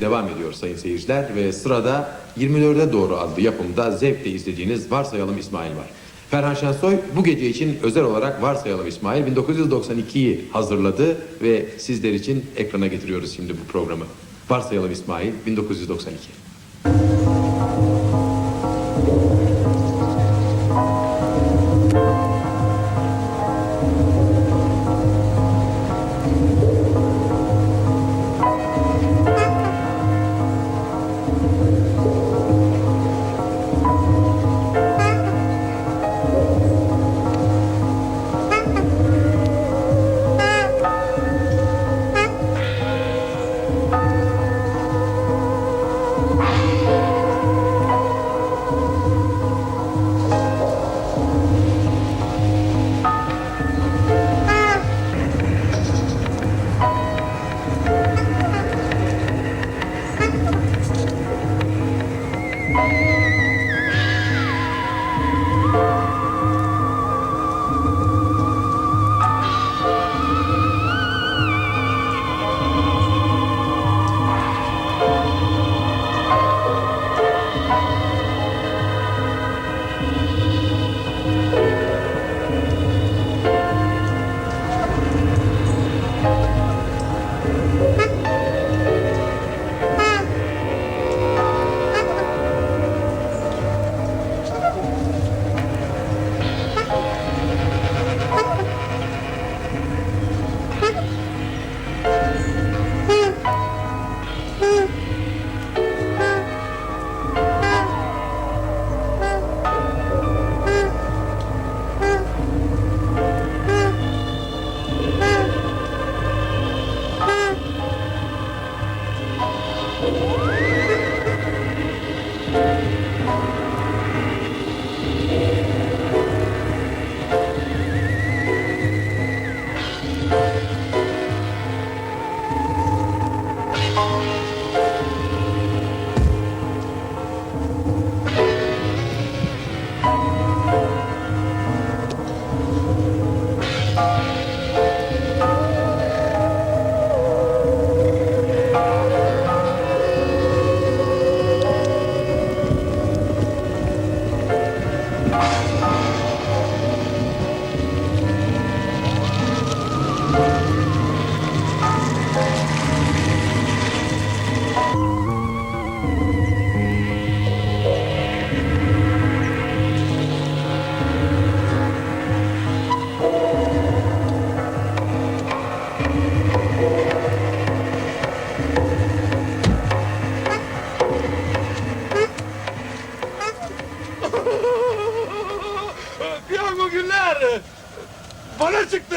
Devam ediyor sayın seyirciler ve sırada 24'e doğru adlı yapımda zevkle izlediğiniz Varsayalım İsmail var. Ferhan Şensoy bu gece için özel olarak Varsayalım İsmail 1992'yi hazırladı ve sizler için ekrana getiriyoruz şimdi bu programı. Varsayalım İsmail 1992.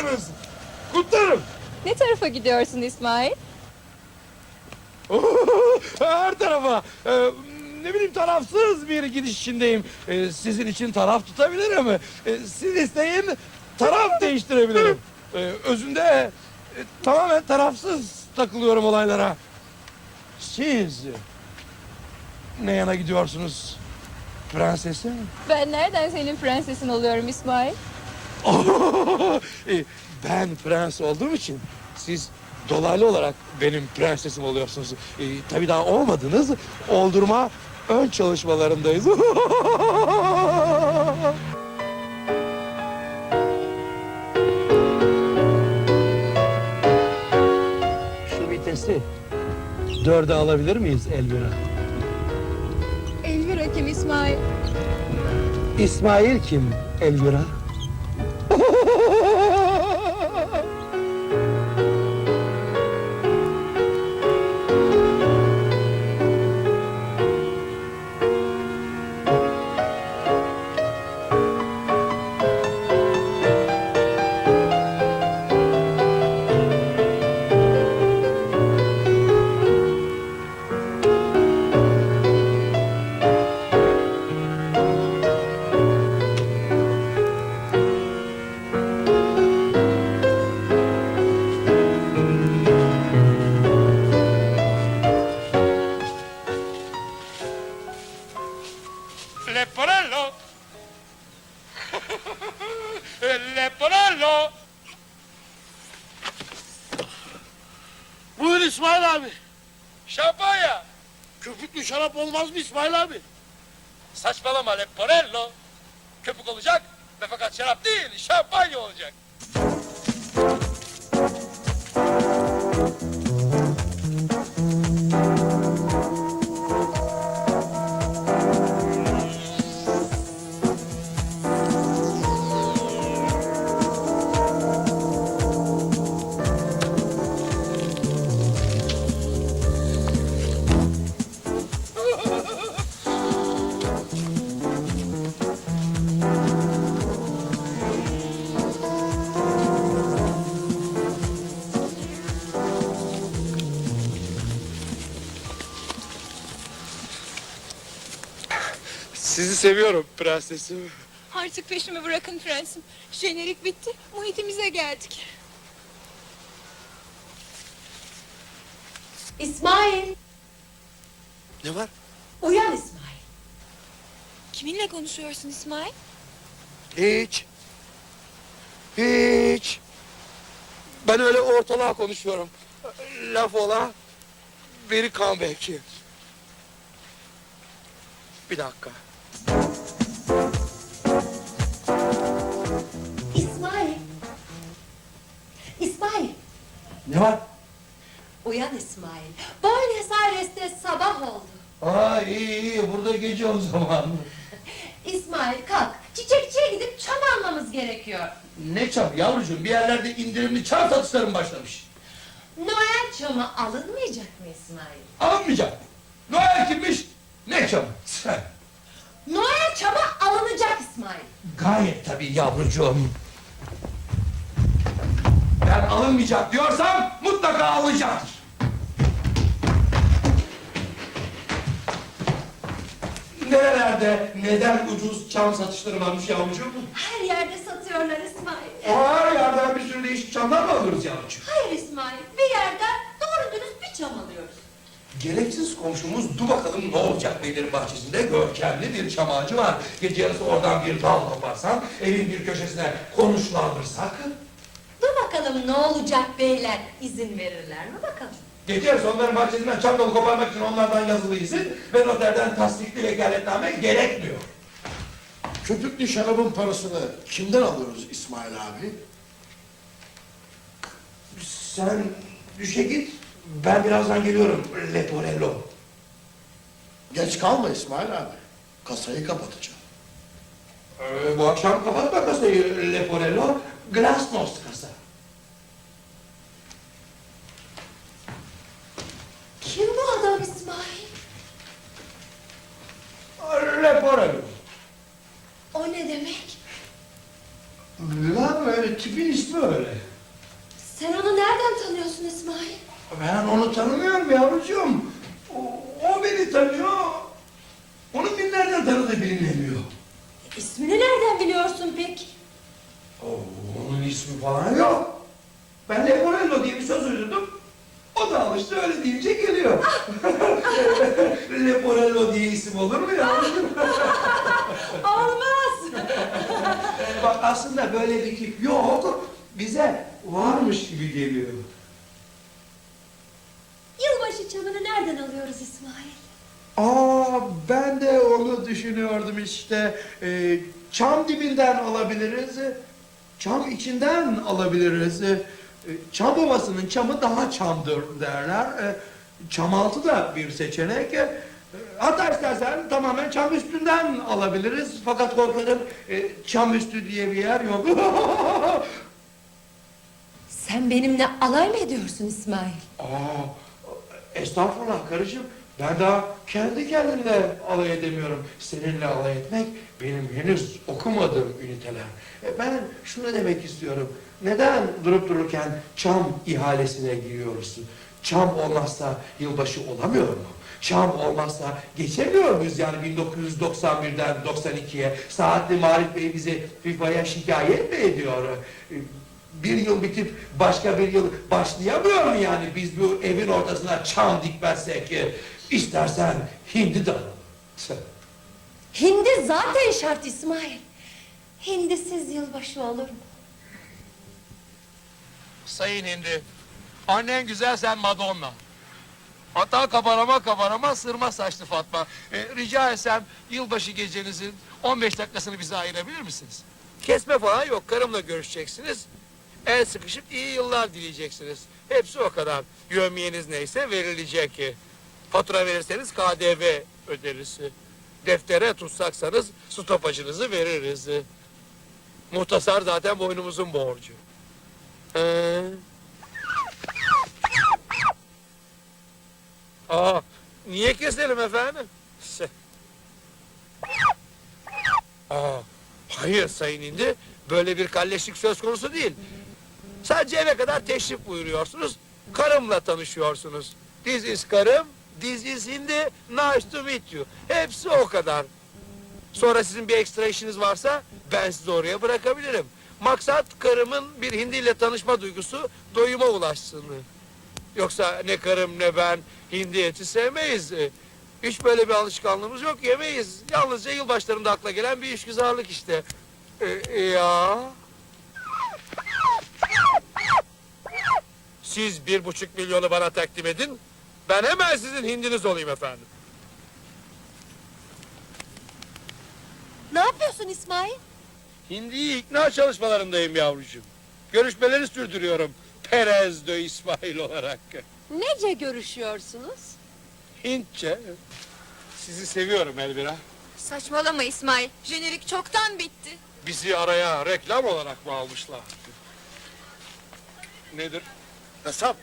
Çıktınız. Kutlarım. Ne tarafa gidiyorsun İsmail? Her tarafa. Ee, ne bileyim tarafsız bir gidiş içindeyim. Ee, sizin için taraf tutabilirim. Ee, siz isteyin taraf değiştirebilirim. Ee, özünde e, tamamen tarafsız takılıyorum olaylara. Siz ne yana gidiyorsunuz? Prensesim? Ben nereden senin prensesin oluyorum İsmail? Ben prens olduğum için siz dolaylı olarak benim prensesim oluyorsunuz. E, tabii daha olmadınız. Oldurma ön çalışmalarındayız. Şu vitesi dörde alabilir miyiz Elvira? Elvira kim İsmail? İsmail kim Elvira? Seviyorum prensesim. Artık peşimi bırakın prensim. Jenerik bitti. Muhitimize geldik. İsmail, Ne var? uyan İsmail. Kiminle konuşuyorsun İsmail? Hiç. Hiç. Ben öyle ortalığa konuşuyorum. Laf ola, biri kan belki. Bir dakika. Ne var? uyan İsmail. Buenos Aires'te sabah oldu. Aa iyi iyi burada gece o zaman. İsmail kalk, çiçekçiye gidip çam almamız gerekiyor. Ne çam yavrucuğum bir yerlerde indirimli çam satışlarım başlamış. Noel çamı alınmayacak mı İsmail? Alınmayacak. Noel kimmiş? Ne çamı? Noel çamı alınacak İsmail. Gayet tabii yavrucuğum. Ben alınmayacak diyorsam mutlaka alınacaktır. Nerelerde neden ucuz çam satışları varmış yavrucuğum? Her yerde satıyorlar İsmail. Her yerden bir sürü değişik çamlar mı alırız yavrucuğum? Hayır İsmail, bir yerden doğru dürüst bir çam alıyoruz. Gereksiz komşumuz dur bakalım ne olacak beylerin bahçesinde görkemli bir çam ağacı var. Gece yarısı oradan bir dal koparsan evin bir köşesine konuşlandırsak. Bakalım ne olacak beyler, izin verirler mi bakalım? Yarısı onların bahçesinden çam dalı koparmak için onlardan yazılı izin ve noterden tasdikli vekaletname gerekmiyor. Köpüklü şarabın parasını kimden alıyoruz İsmail abi? Sen düşe git ben birazdan geliyorum Leporello. Geç kalma İsmail abi. Kasayı kapatacağım. Ee, bu akşam kapatma kasayı Leporello. Glasnost kasa. Kim bu adam İsmail? Leporello. O ne demek? Lan öyle tipin ismi öyle. Sen onu nereden tanıyorsun İsmail? Ben onu tanımıyorum yavrucuğum. O, o beni tanıyor. Onun beni nereden tanıdığı bilinmiyor. İsmini nereden biliyorsun peki? Oo, onun ismi falan yok. Ben Leporello diye bir söz uydurdum. O da alıştı öyle deyince geliyor. Leporello diye isim olur mu yavrucuğum? Olmaz. Bak aslında böyle bir tip yok. Bize varmış gibi geliyor. Yılbaşı çamını nereden alıyoruz İsmail? Aa ben de onu düşünüyordum işte. Ee, çam dibinden alabiliriz. Çam içinden alabiliriz. Ee, çam ovasının çamı daha çamdır derler. Ee, çam altı da bir seçenek. Hatta istersen tamamen çam üstünden alabiliriz. Fakat korkarım e, çam üstü diye bir yer yok. Sen benimle alay mı ediyorsun İsmail? Aa, estağfurullah karıcığım. Ben daha kendi kendimle alay edemiyorum. Seninle alay etmek benim henüz okumadığım üniteler. E, Ben şunu demek istiyorum. Neden durup dururken çam ihalesine giriyoruz? Çam olmazsa yılbaşı olamıyor mu? Çam olmazsa geçemiyor muyuz yani 1991'den 92'ye? Saatli Marif Bey bizi FIFA'ya şikayet mi ediyor? Bir yıl bitip başka bir yıl başlayamıyor mu yani biz bu evin ortasına çam dikmezsek? İstersen hindi de alalım. Hindi zaten şart İsmail. Hindisiz yılbaşı olur mu? Sayın Hindi, annen güzel sen Madonna. Hatta kabarama kabarama sırma saçlı Fatma. Ee, rica etsem yılbaşı gecenizin 15 dakikasını bize ayırabilir misiniz? Kesme falan yok. Karımla görüşeceksiniz. El sıkışıp iyi yıllar dileyeceksiniz. Hepsi o kadar. Yövmiyeniz neyse verilecek. Fatura verirseniz KDV öderiz. Deftere tutsaksanız stopajınızı veririz. Muhtasar zaten boynumuzun borcu. Ee, Aa, niye keselim efendim? Se- Aa, hayır Sayın İndi, böyle bir kalleşlik söz konusu değil. Sadece eve kadar teşrif buyuruyorsunuz, karımla tanışıyorsunuz. This is karım, this is Hindi, nice to meet you. Hepsi o kadar. Sonra sizin bir ekstra işiniz varsa ben sizi oraya bırakabilirim. Maksat karımın bir Hindi ile tanışma duygusu doyuma ulaşsın. Yoksa ne karım ne ben hindi eti sevmeyiz. Ee, Hiç böyle bir alışkanlığımız yok yemeyiz. Yalnızca yılbaşlarında akla gelen bir işgüzarlık işte. Ee, ya. Siz bir buçuk milyonu bana takdim edin. Ben hemen sizin hindiniz olayım efendim. Ne yapıyorsun İsmail? Hindiyi ikna çalışmalarındayım yavrucuğum. Görüşmeleri sürdürüyorum. Perez de İsmail olarak. Nece görüşüyorsunuz? Hintçe. Sizi seviyorum Elvira. Saçmalama İsmail. Jenerik çoktan bitti. Bizi araya reklam olarak mı almışlar? Nedir? Hesap.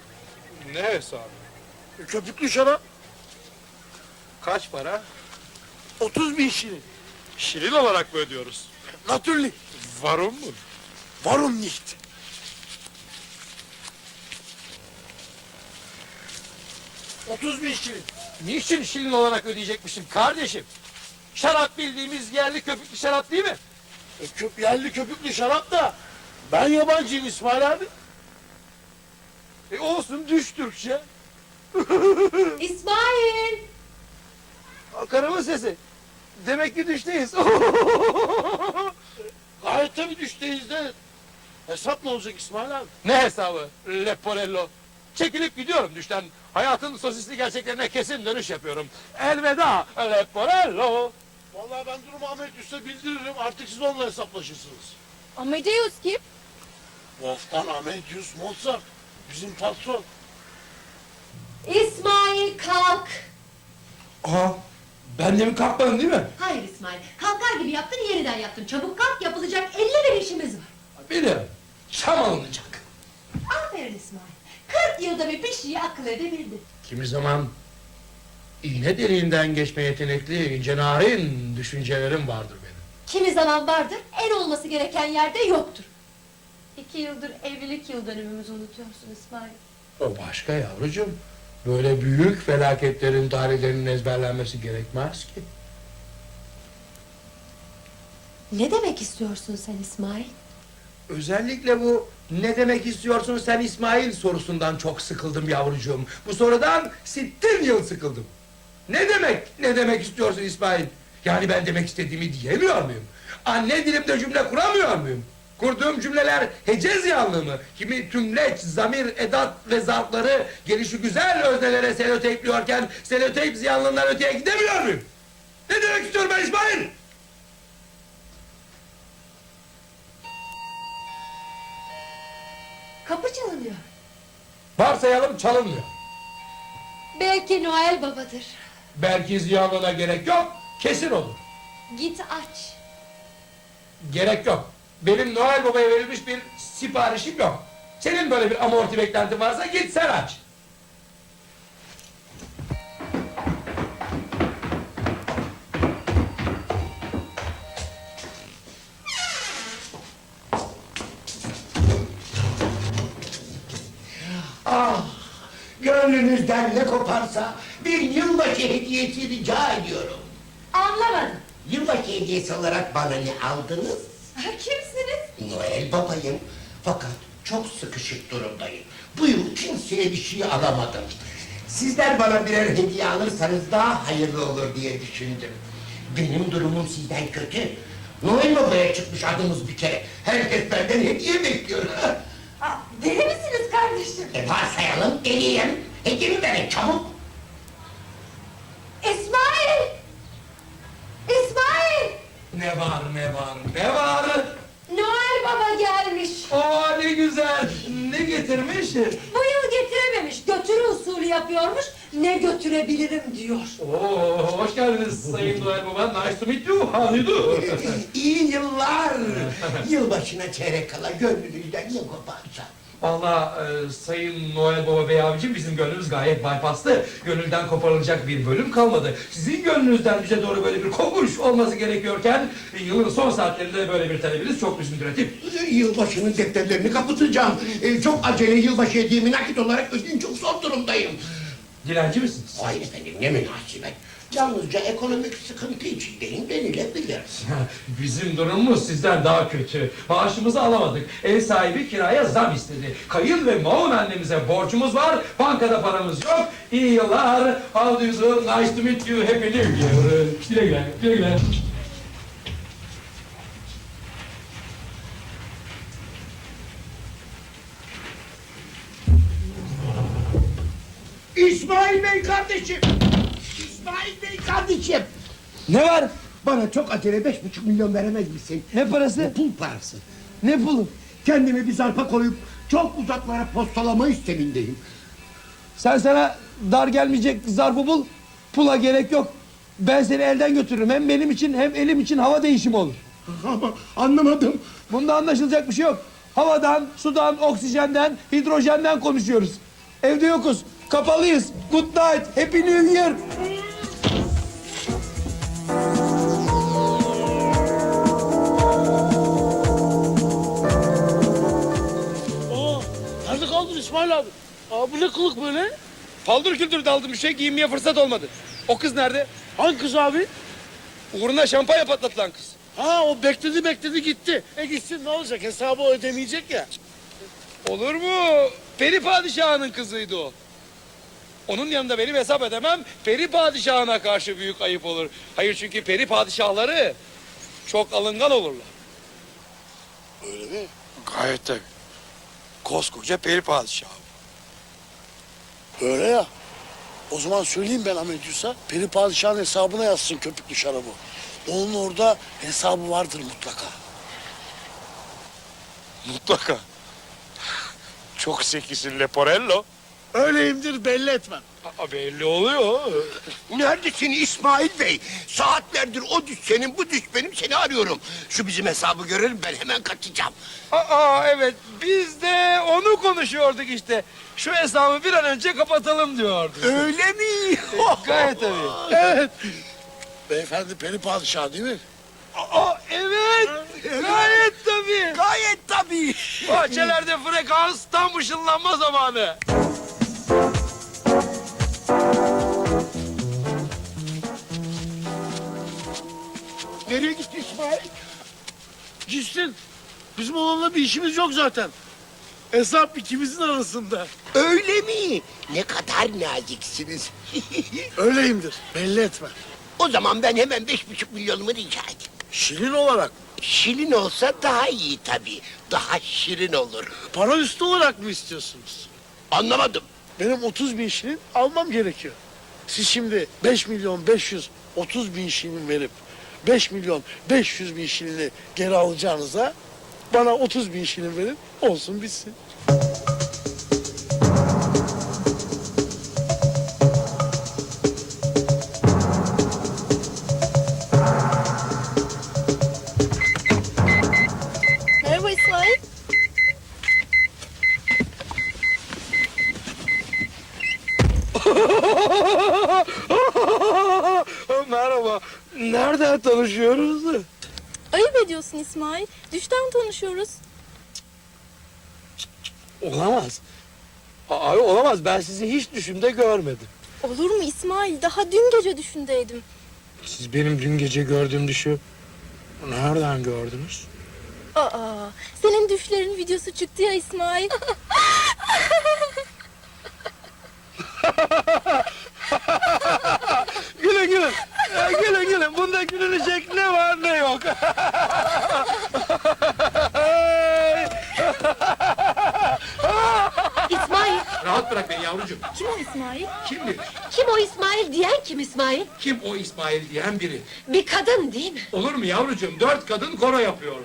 Ne hesabı? Köpüklü şarap Kaç para? 30 bin şirin. Şirin olarak mı ödüyoruz? Natürlich. Varum mu? Warum nicht? Otuz bin şirin. Niçin şirin olarak ödeyecekmişim kardeşim? Şarap bildiğimiz yerli köpüklü şarap değil mi? E, köp, yerli köpüklü şarap da ben yabancıyım İsmail abi. E olsun düş Türkçe. İsmail! Karımın sesi. Demek ki düşteyiz. Gayet tabii düşteyiz de. Hesap ne olacak İsmail abi? ne hesabı? Leporello. Çekilip gidiyorum düşten. Hayatın sosisli gerçeklerine kesin dönüş yapıyorum. Elveda Leporello. Vallahi ben durumu Ahmet Üst'e bildiririm. Artık siz onunla hesaplaşırsınız. Amadeus kim? Wolfgang Amadeus Mozart. Bizim patron. İsmail kalk! Aa, ben de mi kalkmadım değil mi? Hayır İsmail, kalkar gibi yaptın yeniden yaptın. Çabuk kalk, yapılacak elli bir işimiz var. Biliyorum. Çam alınacak. Aferin İsmail. 40 yılda bir bir şeyi akıl edebildin. Kimi zaman iğne deliğinden geçme yetenekli ince narin düşüncelerim vardır benim. Kimi zaman vardır, en olması gereken yerde yoktur. İki yıldır evlilik yıl dönümümüzü unutuyorsun İsmail. O başka yavrucuğum. Böyle büyük felaketlerin tarihlerinin ezberlenmesi gerekmez ki. Ne demek istiyorsun sen İsmail? Özellikle bu ne demek istiyorsun sen İsmail sorusundan çok sıkıldım yavrucuğum. Bu sorudan sittin yıl sıkıldım. Ne demek, ne demek istiyorsun İsmail? Yani ben demek istediğimi diyemiyor muyum? Anne dilimde cümle kuramıyor muyum? Kurduğum cümleler hece ziyanlı mı? Kimi tümleç, zamir, edat ve zarfları gelişi güzel öznelere seloteypliyorken seloteyp ziyanlığından öteye gidemiyor muyum? Ne demek istiyorum ben İsmail? Kapı çalınıyor. Varsayalım çalınmıyor. Belki Noel babadır. Belki ziyanlığına gerek yok, kesin olur. Git aç. Gerek yok. Benim Noel Baba'ya verilmiş bir siparişim yok. Senin böyle bir amorti beklentin varsa git sen aç. Gönlünüzden ne koparsa bir yılbaşı hediyesi rica ediyorum. Anlamadım. Yılbaşı hediyesi olarak bana ne aldınız? Kimsiniz? Noel babayım. Fakat çok sıkışık durumdayım. Bu yıl kimseye bir şey alamadım. Sizler bana birer hediye alırsanız daha hayırlı olur diye düşündüm. Benim durumum sizden kötü. Noel babaya çıkmış adımız bir kere. Herkes benden hediye bekliyor. Aa, deli misiniz kardeşim? e varsayalım deliyim. Ekini demek çabuk. İsmail! İsmail! Ne var ne var ne var? Noel Baba gelmiş. Aa ne güzel. Ne getirmiş? Bu yıl getirememiş. Götürü usulü yapıyormuş. Ne götürebilirim diyor. Oo hoş geldiniz Sayın Noel Baba. Nice to meet you. How you do? İyi yıllar. Yılbaşına çeyrek kala gönlünüzden yıl koparsa. Valla e, Sayın Noel Baba Bey abicim bizim gönlümüz gayet bypasslı. Gönülden koparılacak bir bölüm kalmadı. Sizin gönlünüzden bize doğru böyle bir kopuş olması gerekiyorken e, yılın son saatlerinde böyle bir talebiniz çok müdüretim. Yılbaşının defterlerini kapatacağım. Ee, çok acele yılbaşı hediyemi nakit olarak ödeyim çok zor durumdayım. Dilenci misiniz? Hayır efendim ne münasebet. Yalnızca ekonomik sıkıntı içindeyim denilebilir. Bizim durumumuz sizden daha kötü. Maaşımızı alamadık. Ev sahibi kiraya zam istedi. Kayın ve maun annemize borcumuz var. Bankada paramız yok. İyi yıllar. How do you do? Nice to meet you. Happy New Year. Güle güle. Güle güle. İsmail Bey kardeşim! İsmail Bey kardeşim! Ne var? Bana çok acele beş buçuk milyon veremez misin? Ne parası? Pul parası. Ne pulu? Kendimi bir zarfa koyup çok uzaklara postalama istemindeyim. Sen sana dar gelmeyecek zarfı bul. Pula gerek yok. Ben seni elden götürürüm. Hem benim için hem elim için hava değişimi olur. Ama anlamadım. Bunda anlaşılacak bir şey yok. Havadan, sudan, oksijenden, hidrojenden konuşuyoruz. Evde yokuz. Kapalıyız. Good night. Happy New Year. İsmail abi? Aa, bu ne kılık böyle? Paldır küldür daldım bir şey giymeye fırsat olmadı. O kız nerede? Hangi kız abi? Uğruna şampanya patlatılan kız. Ha o bekledi bekledi gitti. E gitsin ne olacak hesabı ödemeyecek ya. Olur mu? Peri padişahının kızıydı o. Onun yanında benim hesap edemem. Peri padişahına karşı büyük ayıp olur. Hayır çünkü peri padişahları çok alıngan olurlar. Öyle mi? Gayet tabii. Koskoca peri padişahı. Öyle ya. O zaman söyleyeyim ben Ahmet Peri Padişah'ın hesabına yazsın köpüklü şarabı. Onun orada hesabı vardır mutlaka. Mutlaka. Çok zekisin Leporello. Öyleyimdir belli etmem. Aa, belli oluyor. Neredesin İsmail Bey? Saatlerdir o düş senin bu düş benim seni arıyorum. Şu bizim hesabı görelim ben hemen kaçacağım. Aa evet biz de onu konuşuyorduk işte. Şu hesabı bir an önce kapatalım diyorduk. Öyle mi? Gayet tabii. Evet. Beyefendi Peri Padişah değil mi? Aa evet. Gayet tabii. Gayet tabii. Bahçelerde frekans tam ışınlanma zamanı. Nereye gitti İsmail? Gitsin. Bizim onunla bir işimiz yok zaten. Hesap ikimizin arasında. Öyle mi? Ne kadar naziksiniz. Öyleyimdir. Belli etme. o zaman ben hemen beş buçuk milyonumu rica edeyim. Şirin olarak. Şirin olsa daha iyi tabii. Daha şirin olur. Para üstü olarak mı istiyorsunuz? Anlamadım. Benim 30 bin şilin almam gerekiyor. Siz şimdi 5 milyon 530 bin şilin verip 5 milyon 500 bin şilini geri alacağınıza bana 30 bin şilin verin olsun bitsin. İsmail. Düşten tanışıyoruz. Olamaz. Abi olamaz. Ben sizi hiç düşümde görmedim. Olur mu İsmail? Daha dün gece düşündeydim. Siz benim dün gece gördüğüm düşü nereden gördünüz? Aa, senin düşlerin videosu çıktı ya İsmail. Gülün gülün. Ya, gülün gülün. Bunda gülünecek ne var ne yok. İsmail. Kim? Kimdir? Kim o İsmail diyen kim İsmail? Kim o İsmail diyen biri? Bir kadın değil mi? Olur mu yavrucuğum? Dört kadın koro yapıyorlar.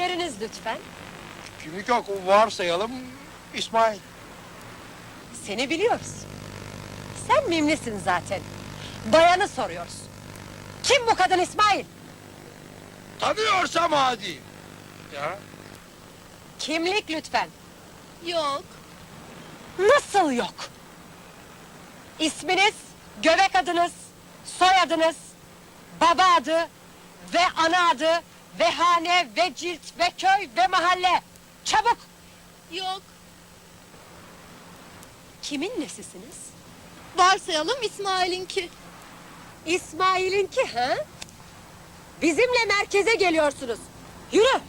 Kimlikleriniz lütfen. Kimlik yok. Varsayalım İsmail. Seni biliyoruz. Sen mimlisin zaten. Bayanı soruyoruz. Kim bu kadın İsmail? Tanıyorsam hadi. Ya. Kimlik lütfen. Yok. Nasıl yok? İsminiz, göbek adınız, soyadınız, baba adı ve ana adı ve hane ve cilt ve köy ve mahalle. Çabuk! Yok. Kimin nesisiniz? Varsayalım İsmail'inki. İsmail'inki ha? Bizimle merkeze geliyorsunuz. Yürü!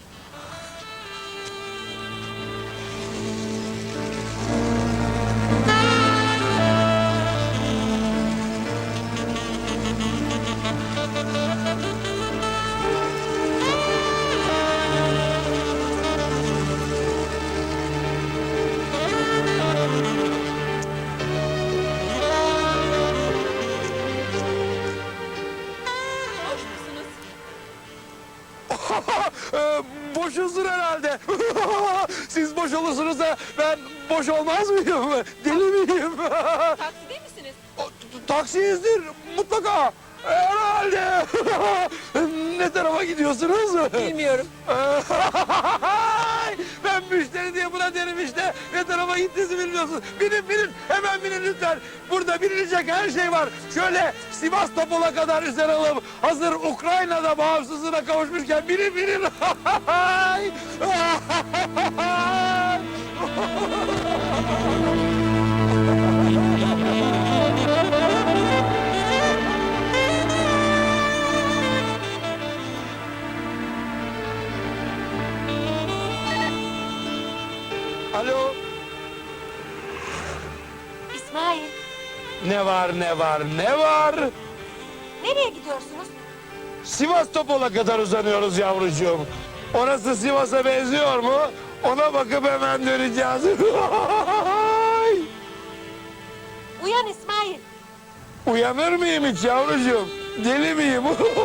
Boş olmaz mıyım? Deli miyim? Taksi değil misiniz? O, Taksiyizdir mutlaka. Herhalde. ne tarafa gidiyorsunuz? Bilmiyorum. ben müşteri diye buna derim işte. Ne tarafa gittiğinizi bilmiyorsunuz. Binin binin hemen binin lütfen. Burada binilecek her şey var. Şöyle Sivas Topol'a kadar üzerelim. Hazır Ukrayna'da bağımsızlığına kavuşmuşken binin binin. Ne var ne var ne var? nereye gidiyorsunuz? Sivas Topol'a kadar uzanıyoruz yavrucuğum. Orası Sivas'a benziyor mu? Ona bakıp hemen döneceğiz. Uyan İsmail. Uyanır mıyım hiç yavrucuğum? Deli miyim?